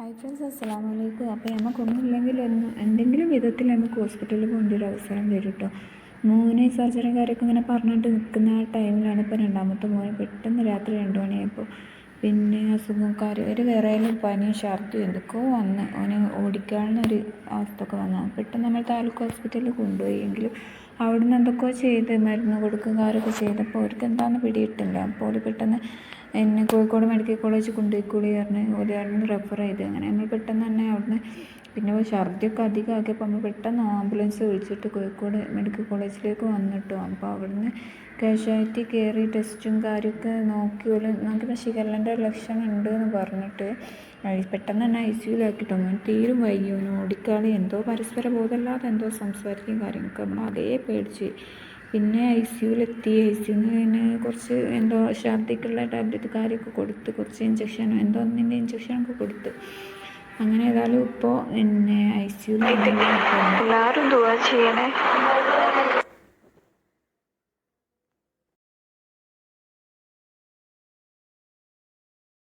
Hi friends അസ്സാം വലൈക്കും അപ്പോൾ നമുക്കൊന്നുമില്ലെങ്കിൽ ഒന്ന് എന്തെങ്കിലും വിധത്തിൽ നമുക്ക് ഹോസ്പിറ്റലിൽ പോകേണ്ട ഒരു അവസരം വരും കേട്ടോ മോനെ സർജറി കാര്യമൊക്കെ ഇങ്ങനെ പറഞ്ഞിട്ട് നിൽക്കുന്ന ആ ടൈമിലാണ് ഇപ്പോൾ രണ്ടാമത്തെ മോനെ പെട്ടെന്ന് രാത്രി രണ്ട് മണിയായപ്പോൾ പിന്നെ അസുഖക്കാർ ഒരു വിറയലും പനിയും ഛർദിയും എന്തൊക്കെയോ വന്ന് അവന് ഓടിക്കാവുന്നൊരു അവസ്ഥയൊക്കെ വന്നു. പെട്ടെന്ന് നമ്മൾ താലൂക്ക് ഹോസ്പിറ്റലിൽ കൊണ്ടുപോയി. എങ്കിലും അവിടുന്ന് എന്തൊക്കെയോ ചെയ്ത് മരുന്ന് കൊടുക്കും കാര്യമൊക്കെ ചെയ്തപ്പോൾ അവർക്ക് എന്താണെന്ന് പിടിയിട്ടില്ല അപ്പോൾ പെട്ടെന്ന് എന്നെ കോഴിക്കോട് മെഡിക്കൽ കോളേജ് കൊണ്ടുപോയിക്കൂടി പറഞ്ഞ് ഓൽ റെഫർ ചെയ്ത്. അങ്ങനെ നമ്മൾ പെട്ടെന്ന് തന്നെ അവിടുന്ന് പിന്നെ ഛർദിയൊക്കെ അധികമാക്കിയപ്പോൾ നമ്മൾ പെട്ടെന്ന് ആംബുലൻസ് വിളിച്ചിട്ട് കോഴിക്കോട് മെഡിക്കൽ കോളേജിലേക്ക് വന്നിട്ടു. അപ്പോൾ അവിടുന്ന് കാഷ്വാലിറ്റി കയറി ടെസ്റ്റും കാര്യമൊക്കെ നോക്കി. നമുക്ക് നോക്കിയപ്പോൾ ഷിഗല്ലന്റെ ലക്ഷണം ഉണ്ട് എന്ന് പറഞ്ഞിട്ട് പെട്ടെന്ന് തന്നെ ഐ സിയുലാക്കിട്ടോ അവൻ തീരും വൈകി ഓടിക്കാളി. എന്തോ പരസ്പര ബോധമല്ലാതെ എന്തോ സംസാരിക്കും കാര്യങ്ങളൊക്കെ. നമ്മൾ അതേ പേടിച്ച്. പിന്നെ ഐ സിയുലെത്തി ഐ സിന്ന് പിന്നെ കുറച്ച് എന്തോ ഛർദിക്കുള്ള ടാബ്ലറ്റ് കാര്യമൊക്കെ കൊടുത്ത് കുറച്ച് ഇഞ്ചക്ഷനോ എന്തോ ഒന്നിന്റെ ഇഞ്ചക്ഷനൊക്കെ കൊടുത്ത്. അങ്ങനെ ഏതായാലും ഇപ്പോൾ എന്നെ ഐ സിയുൽ എല്ലാവരും ദുവാ ചെയ്യണേ.